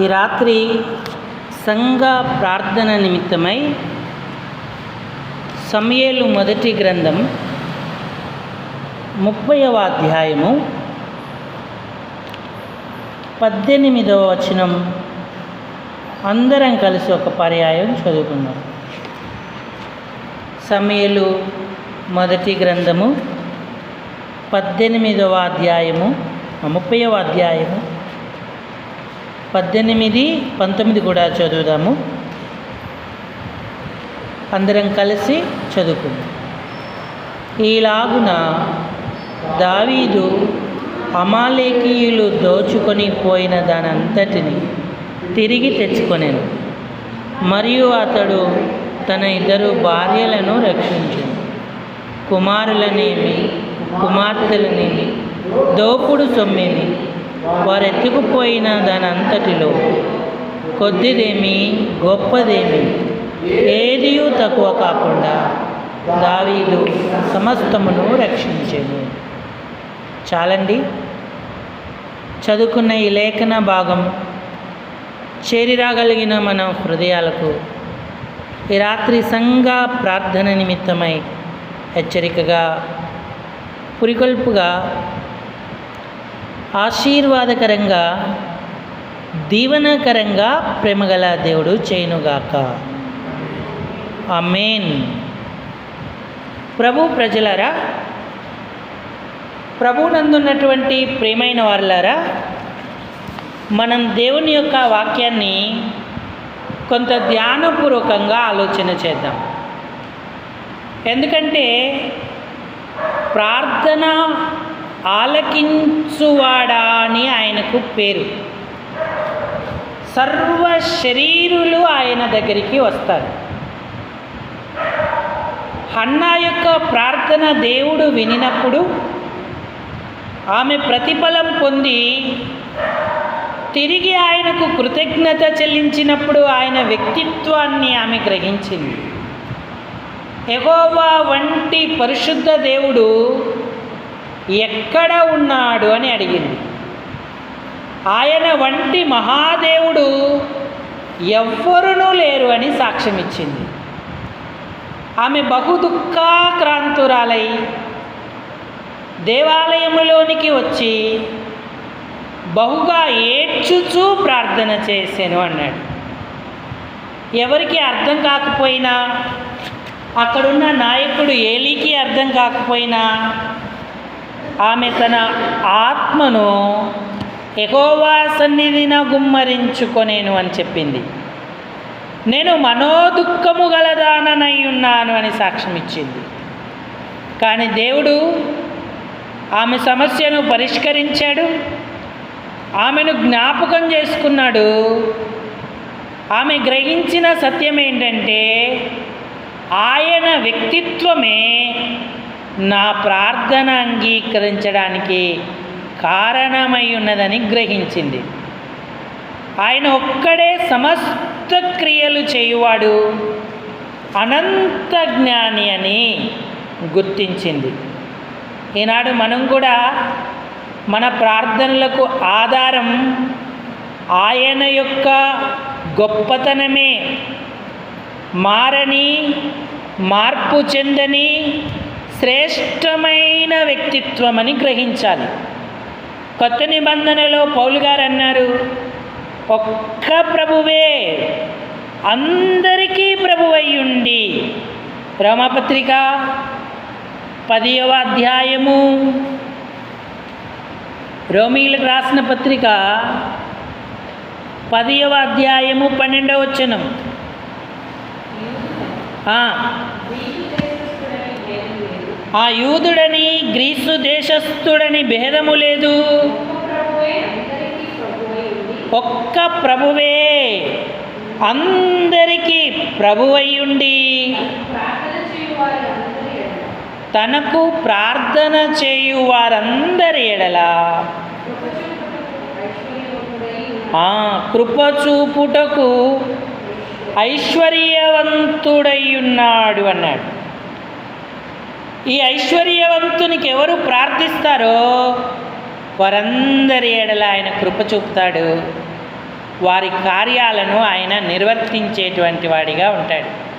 ఈ రాత్రి సంఘ ప్రార్థన నిమిత్తమై సమయేలు మొదటి గ్రంథం ముప్పైవ అధ్యాయము పద్దెనిమిదవ వచనం. అందరం కలిసి ఒక పర్యాయం చదువుకుందాం. సమయలు మొదటి గ్రంథము పద్దెనిమిదవ అధ్యాయము ముప్పైవ అధ్యాయము పద్దెనిమిది పంతొమ్మిది కూడా చదువుదాము. అందరం కలిసి చదువుకుందాం. ఈలాగున దావీదు అమాలేకీయులు దోచుకొని పోయిన దానంతటిని తిరిగి తెచ్చుకొనేను. మరియు అతడు తన ఇద్దరు భార్యలను రక్షించింది కుమారులనేమి కుమార్తెలనేమి దోపుడు సొమ్మిని వారు ఎత్తుకుపోయిన దానంతటిలో కొద్దిదేమి గొప్పదేమి ఏదియూ తక్కువ కాకుండా దావీదు సమస్తమును రక్షించేను. చాలండి. చదువుకున్న ఈ లేఖన భాగం చేరిరాగలిగిన మన హృదయాలకు ఈ రాత్రి సంఘ ప్రార్థన నిమిత్తమై హెచ్చరికగా పురికొల్పుగా ఆశీర్వాదకరంగా దీవనకరంగా ప్రేమగల దేవుడు చేయునుగాక. అమేన్ ప్రభు ప్రజలారా ప్రభునందున్నటువంటి ప్రేమైన వారులారా మనం దేవుని యొక్క వాక్యాన్ని కొంత ధ్యానపూర్వకంగా ఆలోచన చేద్దాం. ఎందుకంటే ప్రార్థన ఆలకించువాడా అని ఆయనకు పేరు. సర్వ శరీరులు ఆయన దగ్గరికి వస్తారు. హన్నా యొక్క ప్రార్థన దేవుడు వినినప్పుడు ఆమె ప్రతిఫలం పొంది తిరిగి ఆయనకు కృతజ్ఞత చెల్లించినప్పుడు ఆయన వ్యక్తిత్వాన్ని ఆమె గ్రహించింది. ఎగోవా వంటి పరిశుద్ధ దేవుడు ఎక్కడ ఉన్నాడు అని అడిగింది. ఆయన వంటి మహాదేవుడు ఎవ్వరునూ లేరు అని సాక్ష్యం ఇచ్చింది ఆమె బహు దుఃఖాక్రాంతురాలై దేవాలయంలోనికి వచ్చి బహుగా ఏడ్చుచూ ప్రార్థన చేశాను అన్నాడు. ఎవరికి అర్థం కాకపోయినా అక్కడున్న నాయకుడు ఏలికి అర్థం కాకపోయినా ఆమె తన ఆత్మను ఎగోవా సన్నిధిన గుమ్మరించుకొనేను అని చెప్పింది. నేను మనోదుఖము గలదాననై ఉన్నాను అని సాక్ష్యం ఇచ్చింది. కానీ దేవుడు ఆమె సమస్యను పరిష్కరించాడు. ఆమెను జ్ఞాపకం చేసుకున్నాడు. ఆమె గ్రహించిన సత్యం ఏంటంటే ఆయన వ్యక్తిత్వమే నా ప్రార్థన అంగీకరించడానికి కారణమై ఉన్నదని గ్రహించింది. ఆయన ఒక్కడే సమస్త క్రియలు చేయువాడు అనంత జ్ఞాని అని గుర్తించింది. ఈనాడు మనం కూడా మన ప్రార్థనలకు ఆధారం ఆయన యొక్క గొప్పతనమే. మారని మార్పు చెందని శ్రేష్టమైన వ్యక్తిత్వం అని గ్రహించాలి. కొత్త నిబంధనలో పౌలు గారు అన్నారు ఒక్క ప్రభువే అందరికీ ప్రభువై ఉండి రమపత్రిక పదియవ అధ్యాయము. రోమీలకు రాసిన పత్రిక పదియవ అధ్యాయము పన్నెండవ వచనం. ఆ యూదుడని గ్రీసు దేశస్థుడని భేదము లేదు. ఒక్క ప్రభువే అందరికీ ప్రభువయ్యుండి తనకు ప్రార్థన చేయు వారందరి ఎడల కృపచూపుటకు ఐశ్వర్యవంతుడై ఉన్నాడు అన్నాడు. ఈ ఐశ్వర్యవంతునికి ఎవరు ప్రార్థిస్తారో వారందరి ఏడల ఆయన కృప చూపుతాడు. వారి కార్యాలను ఆయన నిర్వర్తించేటువంటి వాడిగా ఉంటాడు.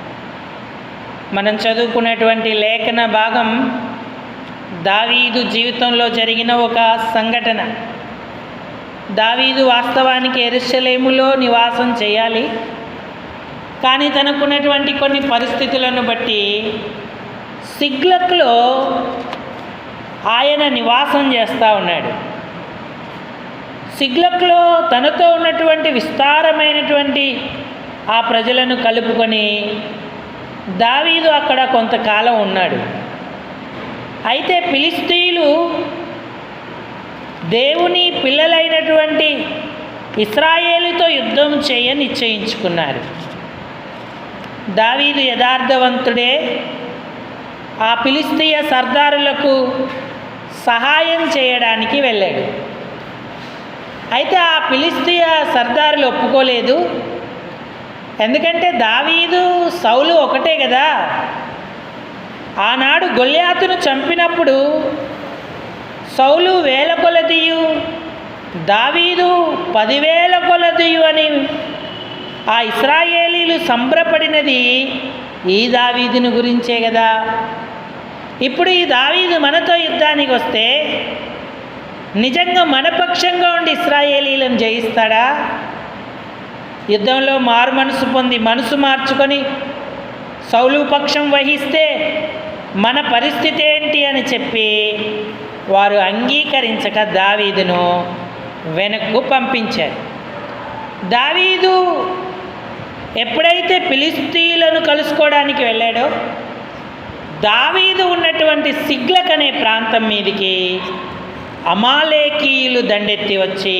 మనం చదువుకున్నటువంటి లేఖన భాగం దావీదు జీవితంలో జరిగిన ఒక సంఘటన. దావీదు వాస్తవానికి ఎరుసలేములో నివాసం చేయాలి. కానీ తనకున్నటువంటి కొన్ని పరిస్థితులను బట్టి సిగ్లక్లో ఆయన నివాసం చేస్తూ ఉన్నాడు. సిగ్లక్లో తనతో ఉన్నటువంటి విస్తారమైనటువంటి ఆ ప్రజలను కలుపుకొని దావీదు అక్కడ కొంతకాలం ఉన్నాడు. అయితే పిలిస్తీయులు దేవుని పిల్లలైనటువంటి ఇస్రాయేలుతో యుద్ధం చేయ నిశ్చయించుకున్నారు దావీదు యథార్థవంతుడే ఆ ఫిలిస్తీయ సర్దారులకు సహాయం చేయడానికి వెళ్ళాడు. అయితే ఆ ఫిలిస్తీయ సర్దారులు ఒప్పుకోలేదు. ఎందుకంటే దావీదు సౌలు ఒకటే కదా. ఆనాడు గొల్యాతును చంపినప్పుడు సౌలు వేల కొలదియు దావీదు పదివేల కొలదియు అని ఆ ఇస్రాయేలీలు సంబరపడినది ఈ దావీదుని గురించే కదా. ఇప్పుడు ఈ దావీదు మనతో యుద్ధానికి వస్తే నిజంగా మన పక్షంగా ఉండి ఇస్రాయేలీలను జయిస్తాడా? యుద్ధంలో మారు మనసు పొంది మనసు మార్చుకొని సౌలు పక్షం వహిస్తే మన పరిస్థితి ఏంటి అని చెప్పి వారు అంగీకరించక దావీదును వెనక్కు పంపించారు. దావీదు ఎప్పుడైతే పిలిస్తీలను కలుసుకోవడానికి వెళ్ళాడో దావీదు ఉన్నటువంటి సిగ్లక్ అనే ప్రాంతం మీదికి అమాలేకీయులు దండెత్తి వచ్చి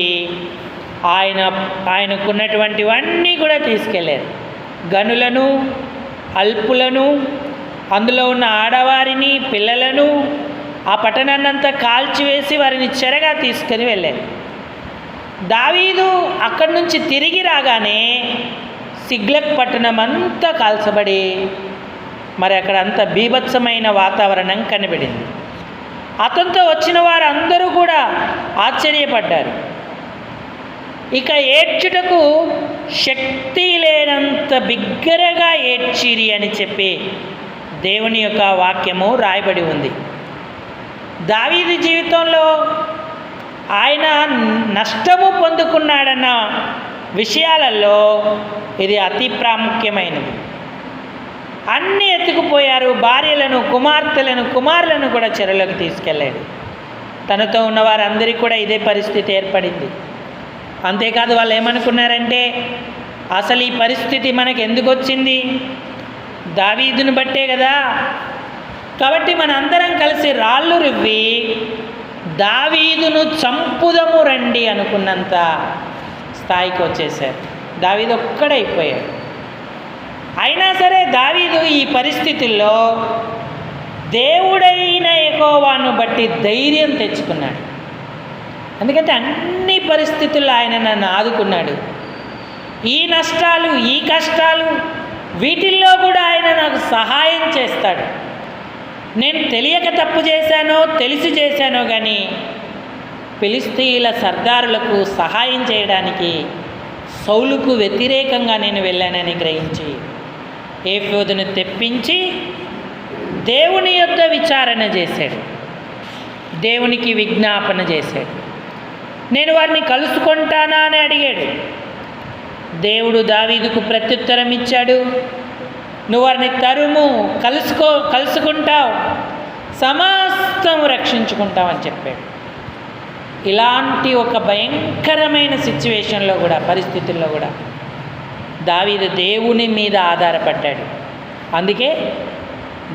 ఆయన ఆయనకున్నటువంటివన్నీ కూడా తీసుకెళ్ళారు గనులను అల్పులను అందులో ఉన్న ఆడవారిని పిల్లలను ఆ పట్టణాన్నంతా కాల్చివేసి వారిని చెరగా తీసుకొని వెళ్ళారు. దావీదు అక్కడి నుంచి తిరిగి రాగానే సిగ్లక్ పట్టణం అంతా కాల్చబడి మరి అక్కడ అంత బీభత్సమైన వాతావరణం కనబడింది అతనితో వచ్చిన వారందరూ కూడా ఆశ్చర్యపడ్డారు. ఇక ఏడ్చుటకు శక్తి లేనంత బిగ్గరగా ఏడ్చిరి అని చెప్పి దేవుని యొక్క వాక్యము రాయబడి ఉంది. దావీది జీవితంలో ఆయన నష్టము పొందుకున్నాడన్న విషయాలలో ఇది అతి ప్రాముఖ్యమైనది. అన్నీ ఎత్తుకుపోయారు. భార్యలను కుమార్తెలను కుమారులను కూడా చెరలోకి తీసుకెళ్ళాడు తనతో ఉన్న వారందరికీ కూడా ఇదే పరిస్థితి ఏర్పడింది. అంతేకాదు వాళ్ళు ఏమనుకున్నారంటే అసలు ఈ పరిస్థితి మనకు ఎందుకు వచ్చింది? దావీదును బట్టే కదా. కాబట్టి మనందరం కలిసి రాళ్ళు రువ్వి దావీదును చంపుదము రండి అనుకున్నంత స్థాయికి వచ్చేసారు. దావీదు ఒక్కడైపోయాడు అయినా సరే దావీదు ఈ పరిస్థితుల్లో దేవుడైన ఎకోవాను బట్టి ధైర్యం తెచ్చుకున్నాడు. ఎందుకంటే అన్ని పరిస్థితుల్లో ఆయన నన్ను ఆదుకున్నాడు. ఈ నష్టాలు ఈ కష్టాలు వీటిల్లో కూడా ఆయన నాకు సహాయం చేస్తాడు. నేను తెలియక తప్పు చేశానో తెలిసి చేశానో కానీ ఫిలిస్తీన్ల సర్దారులకు సహాయం చేయడానికి సౌలుకు వ్యతిరేకంగా నేను వెళ్ళానని గ్రహించి ఏఫోదును తెప్పించి దేవుని యొద్ద విచారణ చేశాడు. దేవునికి విజ్ఞాపన చేశాడు. నేను వారిని కలుసుకుంటానా అని అడిగాడు. దేవుడు దావీదుకు ప్రత్యుత్తరం ఇచ్చాడు. నువ్వు వారిని తరుము కలుసుకో కలుసుకుంటావు సమస్తం రక్షించుకుంటావు అని చెప్పాడు. ఇలాంటి ఒక భయంకరమైన సిచ్యువేషన్లో కూడా పరిస్థితుల్లో కూడా దావీదు దేవుని మీద ఆధారపడ్డాడు. అందుకే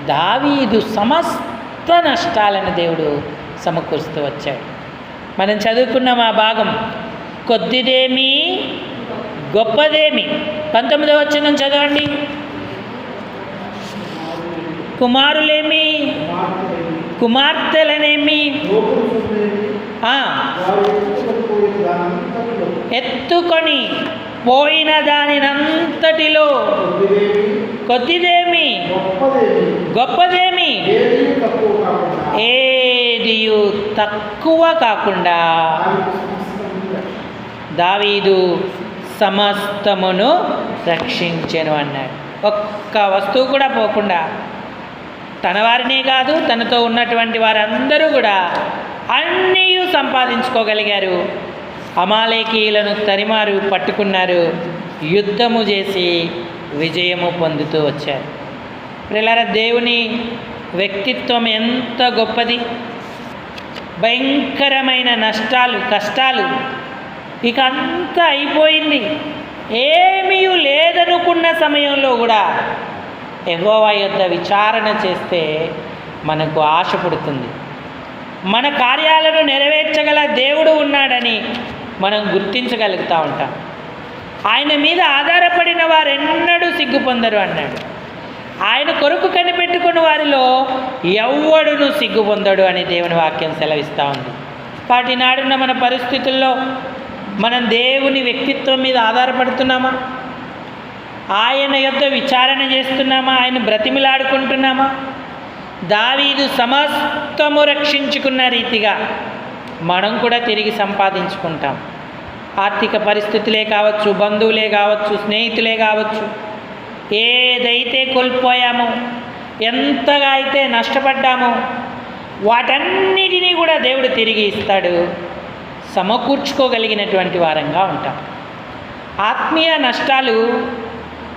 దావీదు సమస్త నష్టాలను దేవుడు సమకూరుస్తూ వచ్చాడు. మనం చదువుకున్నాం ఆ భాగం కొద్దిదేమి గొప్పదేమి. పంతొమ్మిదవ వచ్చిన చదవండి. కుమారులేమి? కుమార్తెలనేమి? ఎత్తుకొని పోయిన దానినంతటిలో కొద్దిదేమి? గొప్పదేమి? ఏదియు తక్కువ కాకుండా దావీదు సమస్తమును రక్షించెను అన్నాడు. ఒక్క వస్తువు కూడా పోకుండా తన వారినే కాదు తనతో ఉన్నటువంటి వారందరూ కూడా అన్నీ సంపాదించుకోగలిగారు. అమాలేకీయులను తరిమారు పట్టుకున్నారు. యుద్ధము చేసి విజయము పొందుతూ వచ్చారు. పిల్లల దేవుని వ్యక్తిత్వం ఎంత గొప్పది. భయంకరమైన నష్టాలు కష్టాలు. ఇక అంతా అయిపోయింది. ఏమీ లేదనుకున్న సమయంలో కూడా ఎగోవా యొద్ద విచారణ చేస్తే మనకు ఆశ పుడుతుంది. మన కార్యాలను నెరవేర్చగల దేవుడు ఉన్నాడని మనం గుర్తించగలుగుతూ ఉంటాం. ఆయన మీద ఆధారపడిన వారెన్నడూ సిగ్గు పొందరు అన్నాడు. ఆయన కొరకు కనిపెట్టుకున్న వారిలో ఎవ్వడును సిగ్గు పొందడు అని దేవుని వాక్యం సెలవిస్తూ ఉంది. వాటి నాడున్న మన పరిస్థితుల్లో మనం దేవుని వ్యక్తిత్వం మీద ఆధారపడుతున్నామా? ఆయన యొక్క విచారణ చేస్తున్నామా? ఆయన బ్రతిమిలాడుకుంటున్నామా? దావీదు సమస్తము రక్షించుకున్న రీతిగా మనం కూడా తిరిగి సంపాదించుకుంటాం. ఆర్థిక పరిస్థితులే కావచ్చు బంధువులే కావచ్చు స్నేహితులే కావచ్చు ఏదైతే కోల్పోయామో ఎంతగా అయితే నష్టపడ్డామో వాటన్నిటినీ కూడా దేవుడు తిరిగి ఇస్తాడు. సమకూర్చుకోగలిగినటువంటి వారంగా ఉంటాం. ఆత్మీయ నష్టాలు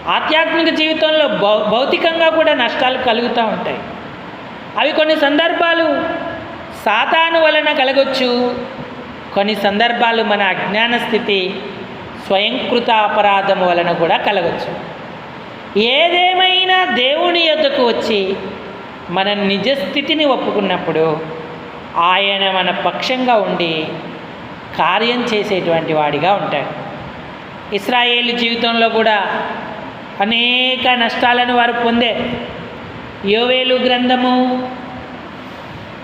ఆధ్యాత్మిక జీవితంలో భౌ భౌతికంగా కూడా నష్టాలు కలుగుతూ ఉంటాయి. అవి కొన్ని సందర్భాలు సాతాను వలన కలగొచ్చు కొన్ని సందర్భాలు మన అజ్ఞాన స్థితి స్వయంకృత అపరాధం వలన కూడా కలగచ్చు. ఏదేమైనా దేవుని యొద్దకు వచ్చి మన నిజస్థితిని ఒప్పుకున్నప్పుడు ఆయన మన పక్షంగా ఉండి కార్యం చేసేటువంటి వాడిగా ఉంటాడు. ఇస్రాయేల్ జీవితంలో కూడా అనేక నష్టాలను వారు పొందే యోవేలు గ్రంథము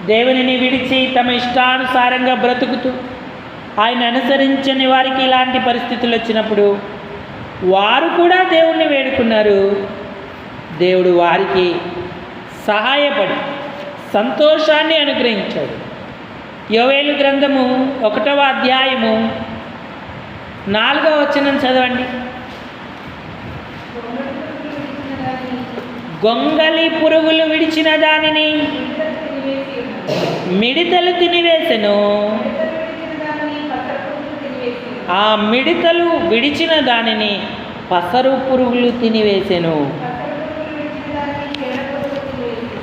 దేవునిని విడిచి తమ ఇష్టానుసారంగా బ్రతుకుతూ ఆయన అనుసరించని వారికి ఇలాంటి పరిస్థితులు వచ్చినప్పుడు వారు కూడా దేవుణ్ణి వేడుకున్నారు. దేవుడు వారికి సహాయపడి సంతోషాన్ని అనుగ్రహించాడు. యోవేలు గ్రంథము ఒకటవ అధ్యాయము నాలుగవ వచనం చదవండి. గొంగలి పురుగులు విడిచిన దానిని మిడితలు తినివేశను ఆ మిడతలు విడిచిన దానిని పసరు పురుగులు తినివేసెను.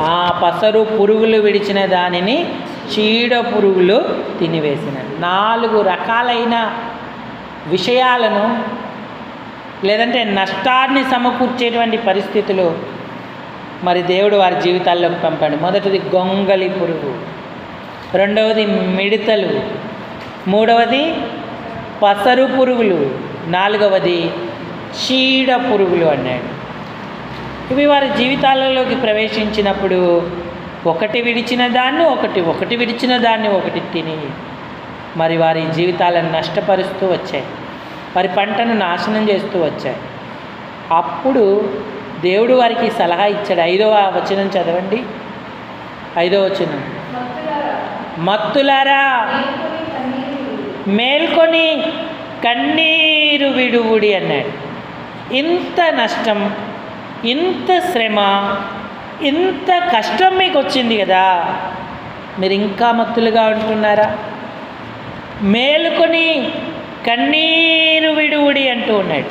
ఆ పసరు పురుగులు విడిచిన దానిని చీడ పురుగులు తినివేసిన. నాలుగు రకాలైన విషయాలను లేదంటే నష్టాన్ని సమకూర్చేటువంటి పరిస్థితులు మరి దేవుడు వారి జీవితాల్లోకి పంపాడు. మొదటిది గొంగలి పురుగు రెండవది మిడతలు మూడవది పసరు పురుగులు. నాలుగవది చీడ పురుగులు అన్నాడు. ఇవి వారి జీవితాలలోకి ప్రవేశించినప్పుడు ఒకటి విడిచిన దాన్ని ఒకటి ఒకటి విడిచిన దాన్ని ఒకటి తిని మరి వారి జీవితాలను నష్టపరుస్తూ వచ్చాయి. వారి పంటను నాశనం చేస్తూ వచ్చాయి. అప్పుడు దేవుడు వారికి సలహా ఇచ్చాడు. ఐదవ వచనం చదవండి. ఐదవ వచనం. మత్తులారా. మేల్కొని కన్నీరు విడువుడి అన్నాడు. ఇంత నష్టం ఇంత శ్రమ ఇంత కష్టం మీకు వచ్చింది కదా మీరు ఇంకా మత్తులుగా ఉంటున్నారా? మేలుకొని కన్నీరు విడువుడి అంటూ ఉన్నాడు.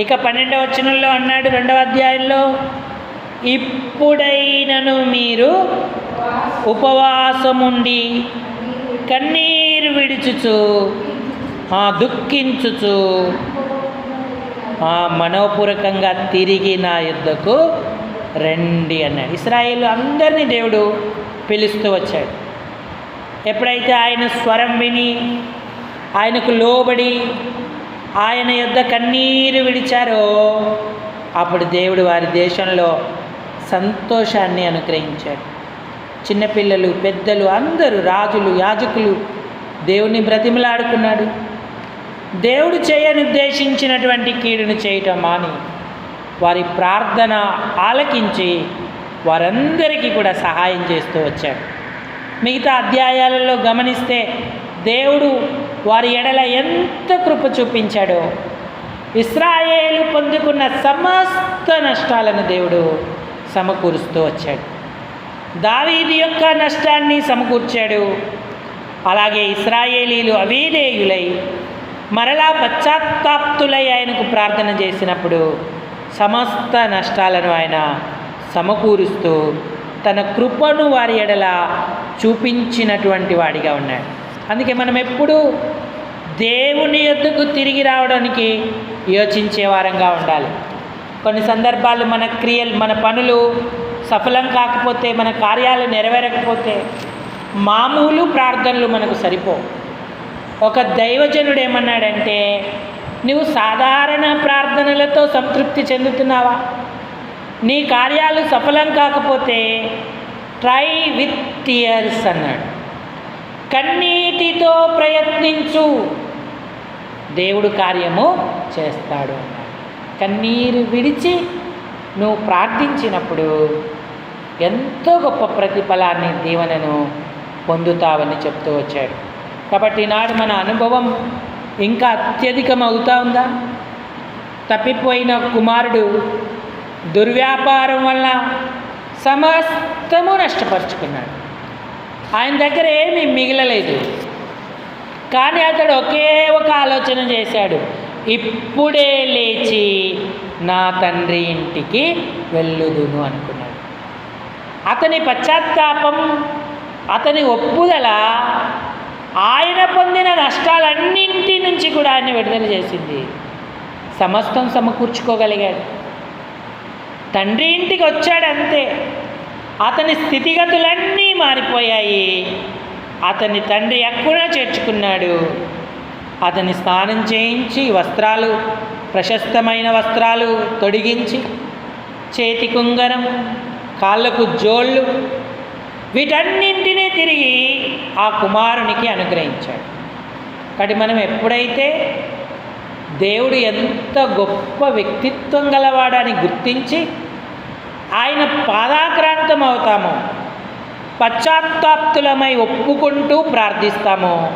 ఇక పన్నెండవ వచనంలో అన్నాడు రెండవ అధ్యాయంలో ఇప్పుడైనను మీరు ఉపవాసముండి కన్నీ విడిచుచు దుఃఖించుచు మనోపూర్వకంగా తిరిగి నా యుద్ధకు రండి అన్నాడు. ఇస్రాయిల్ అందరినీ దేవుడు పిలుస్తూ వచ్చాడు. ఎప్పుడైతే ఆయన స్వరం విని ఆయనకు లోబడి ఆయన యొద్ద కన్నీరు విడిచారో అప్పుడు దేవుడు వారి దేశంలో సంతోషాన్ని అనుగ్రహించాడు. చిన్నపిల్లలు పెద్దలు అందరూ రాజులు యాజకులు దేవుని బ్రతిమలాడుకున్నాడు. దేవుడు చేయనుద్దేశించినటువంటి కీడును చేయటం మాని వారి ప్రార్థన ఆలకించి వారందరికీ కూడా సహాయం చేస్తూ వచ్చాడు. మిగతా అధ్యాయాలలో గమనిస్తే దేవుడు వారి ఎడల ఎంత కృప చూపించాడో ఇస్రాయేలు పొందుకున్న సమస్త నష్టాలను దేవుడు సమకూరుస్తూ వచ్చాడు. దావీది యొక్క నష్టాన్ని సమకూర్చాడు. అలాగే ఇస్రాయేలీలు అవిధేయులై మరలా పశ్చాత్తాప్తులై ఆయనకు ప్రార్థన చేసినప్పుడు సమస్త నష్టాలను ఆయన సమకూరుస్తూ తన కృపను వారి ఎడల చూపించినటువంటి వాడిగా ఉన్నాడు. అందుకే మనం ఎప్పుడూ దేవుని ఎద్దుకు తిరిగి రావడానికి యోచించే వారంగా ఉండాలి. కొన్ని సందర్భాలు మన క్రియలు మన పనులు సఫలం కాకపోతే మన కార్యాలు నెరవేరకపోతే మామూలు ప్రార్థనలు మనకు సరిపోవు. ఒక దైవజనుడు ఏమన్నాడంటే నువ్వు సాధారణ ప్రార్థనలతో సంతృప్తి చెందుతున్నావా? నీ కార్యాలు సఫలం కాకపోతే ట్రై విత్ టియర్స్ అన్నాడు. కన్నీటితో ప్రయత్నించు. దేవుడు కార్యము చేస్తాడు కన్నీరు విడిచి నువ్వు ప్రార్థించినప్పుడు ఎంతో గొప్ప ప్రతిఫలాన్ని దీవెనను పొందుతావని చెప్తూ వచ్చాడు. కాబట్టి ఈనాడు మన అనుభవం ఇంకా అత్యధికం అవుతా ఉందా? తప్పిపోయిన కుమారుడు దుర్వ్యాపారం వల్ల సమస్తము నష్టపరుచుకున్నాడు. ఆయన దగ్గర ఏమీ మిగలలేదు. కానీ అతడు ఒకే ఒక ఆలోచన చేశాడు. ఇప్పుడే లేచి నా తండ్రి ఇంటికి వెళ్ళుదును అనుకున్నాడు. అతని పశ్చాత్తాపం అతని ఒప్పుదల ఆయన పొందిన నష్టాలన్నింటి నుంచి కూడా ఆయన విడుదల చేసింది. సమస్తం సమకూర్చుకోగలిగాడు. తండ్రి ఇంటికి వచ్చాడు అంతే. అతని స్థితిగతులన్నీ మారిపోయాయి. అతని తండ్రి ఎక్కడా చేర్చుకున్నాడు. అతని స్నానం చేయించి వస్త్రాలు ప్రశస్తమైన వస్త్రాలు తొడిగించి చేతి కుంగరం కాళ్ళకు జోళ్ళు వీటన్నింటినీ తిరిగి ఆ కుమారునికి అనుగ్రహించాడు. కాబట్టి మనం ఎప్పుడైతే దేవుడు ఎంత గొప్ప వ్యక్తిత్వం గలవాడని గుర్తించి ఆయన పాదాక్రాంతం అవుతామో పశ్చాత్తాప్తులమై ఒప్పుకుంటూ ప్రార్థిస్తామో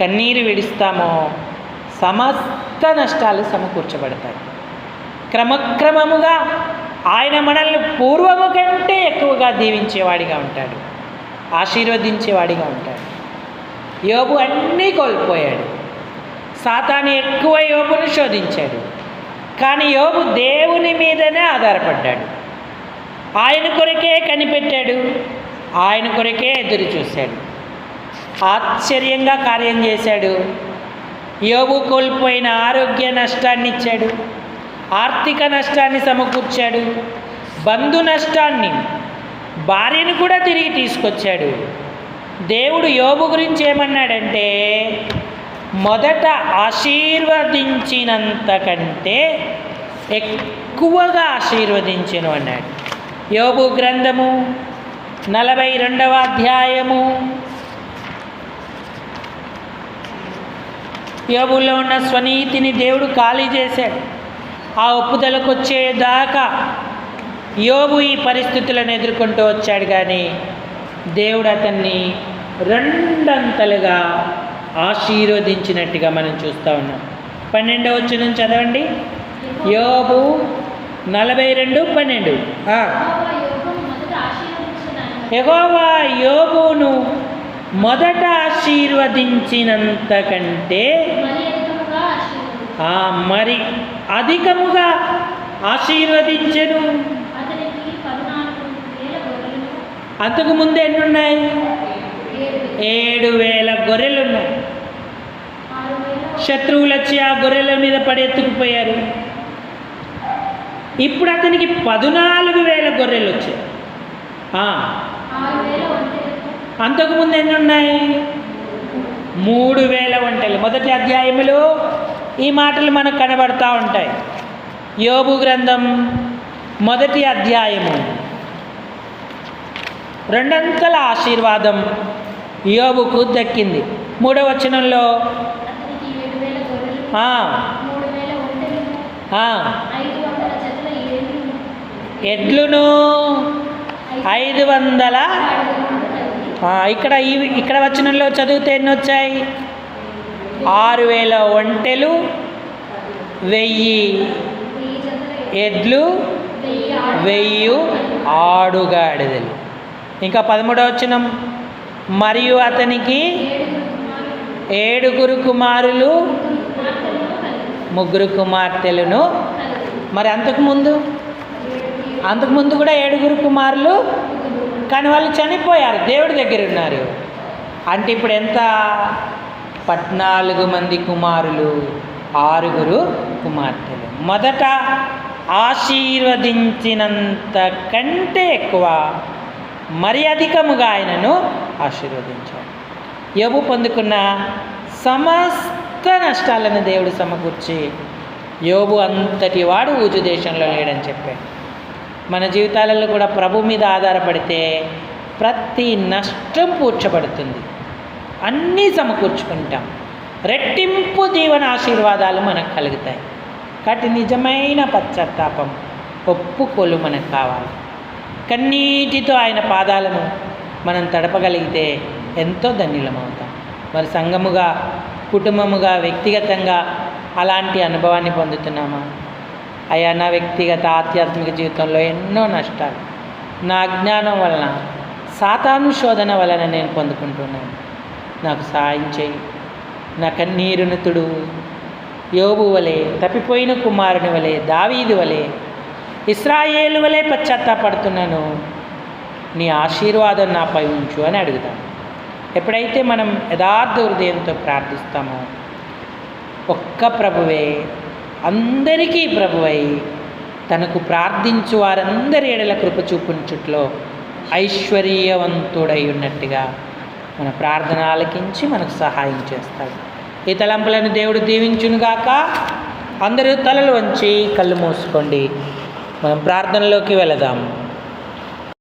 కన్నీరు విడుస్తామో సమస్త నష్టాలు సమకూర్చబడతాయి. క్రమక్రమముగా ఆయన మనల్ని పూర్వము కంటే ఎక్కువగా దీవించేవాడిగా ఉంటాడు ఆశీర్వదించేవాడిగా ఉంటాడు. యోబు అన్నీ కోల్పోయాడు. సాతాను ఎక్కువ యోబును శోధించాడు. కానీ యోబు దేవుని మీదనే ఆధారపడ్డాడు. ఆయన కొరకే కనిపెట్టాడు ఆయన కొరకే ఎదురు చూశాడు. ఆశ్చర్యంగా కార్యం చేశాడు. యోగు కోల్పోయిన ఆరోగ్య నష్టాన్ని ఇచ్చాడు. ఆర్థిక నష్టాన్ని సమకూర్చాడు బంధు నష్టాన్ని భార్యను కూడా తిరిగి తీసుకొచ్చాడు. దేవుడు యోబు గురించి ఏమన్నాడంటే మొదట ఆశీర్వదించినంత కంటే ఎక్కువగా ఆశీర్వదించను అన్నాడు. యోగు గ్రంథము నలభై రెండవ అధ్యాయము. యోగుల్లో ఉన్న స్వనీతిని దేవుడు ఖాళీ చేశాడు. ఆ ఒప్పుదలకు వచ్చేదాకా యోబు ఈ పరిస్థితులను ఎదుర్కొంటూ వచ్చాడు కానీ దేవుడు అతన్ని రెండంతలుగా ఆశీర్వదించినట్టుగా మనం చూస్తూ ఉన్నాం. పన్నెండవ వచ్చి నుంచి చదవండి. యోబు నలభై రెండు పన్నెండు. ఎగోవా యోగును యోబును మొదట ఆశీర్వదించినంత కంటే మరి అధికముగా ఆశీర్వదించెను. అంతకు ముందు ఎన్ని ఉన్నాయి ఏడు వేల గొర్రెలు ఉన్నాయి శత్రువులు వచ్చి ఆ గొర్రెల మీద పడి ఎత్తుకుపోయారు. ఇప్పుడు అతనికి పద్నాలుగు వేల గొర్రెలు వచ్చాయి. అంతకుముందు ఎన్ని ఉన్నాయి మూడు వేల వంటలు మొదటి అధ్యాయములో ఈ మాటలు మనకు కనబడతా ఉంటాయి. యోబు గ్రంథం మొదటి అధ్యాయము. రెండంతల ఆశీర్వాదం యోబుకు దక్కింది. మూడవ వచనంలో ఎడ్లును ఐదు వందల ఇక్కడ ఈ ఇక్కడ వచనంలో చదివితే ఎన్ని వచ్చాయి? ఆరు వేల ఒంటెలు వెయ్యి ఎడ్లు వెయ్యి ఆడుగాడిదలు. ఇంకా పదమూడవ వచనం. మరియు అతనికి ఏడుగురు కుమారులు ముగ్గురు కుమార్తెలను మరి అంతకుముందు అంతకుముందు కూడా ఏడుగురు కుమారులు కానీ వాళ్ళు చనిపోయారు దేవుడి దగ్గర ఉన్నారు. అంటే ఇప్పుడు ఎంత పద్నాలుగు మంది కుమారులు ఆరుగురు కుమార్తెలు. మొదట ఆశీర్వదించినంత కంటే ఎక్కువ మరి అధికముగా ఆయనను ఆశీర్వదించాడు. యోబు పొందుకున్న సమస్త నష్టాలను దేవుడు సమకూర్చి యోబు అంతటి వాడు ఊజు దేశంలో లేడని చెప్పాడు. మన జీవితాలలో కూడా ప్రభు మీద ఆధారపడితే ప్రతి నష్టం పూడ్చబడుతుంది. అన్నీ సమకూర్చుకుంటాం. రెట్టింపు జీవన ఆశీర్వాదాలు మనకు కలుగుతాయి. కాబట్టి నిజమైన పశ్చాత్తాపం ఒప్పుకోలు మనకు కావాలి. కన్నీటితో ఆయన పాదాలను మనం తడపగలిగితే ఎంతో ధన్యులమవుతాం. మరి సంఘముగా కుటుంబముగా వ్యక్తిగతంగా అలాంటి అనుభవాన్ని పొందుతున్నామా? అయ్యా నా వ్యక్తిగత ఆధ్యాత్మిక జీవితంలో ఎన్నో నష్టాలు. నా అజ్ఞానం వలన సాతాను శోధన వలన నేను పొందుకుంటున్నాను. నాకు సాయం చేయి. నా కన్నీరును తుడువు యోబు వలె తప్పిపోయిన కుమారుని వలె దావీది వలె ఇస్రాయేలు వలె పశ్చాత్తాపడుతున్నాను. నీ ఆశీర్వాదం నాపై ఉంచు అని అడుగుతాను. ఎప్పుడైతే మనం యథార్థ హృదయంతో ప్రార్థిస్తామో ఒక్క ప్రభువే అందరికీ ప్రభువై తనకు ప్రార్థించు వారందరి ఎడల కృప చూపించుట్లో ఐశ్వర్యవంతుడై ఉన్నట్టుగా మన ప్రార్థన ఆలకించి మనకు సహాయం చేస్తాడు. ఈ తలంపులను దేవుడు దీవించునుగాక. అందరూ తలలు వంచి కళ్ళు మూసుకోండి. మనం ప్రార్థనలోకి వెళదాము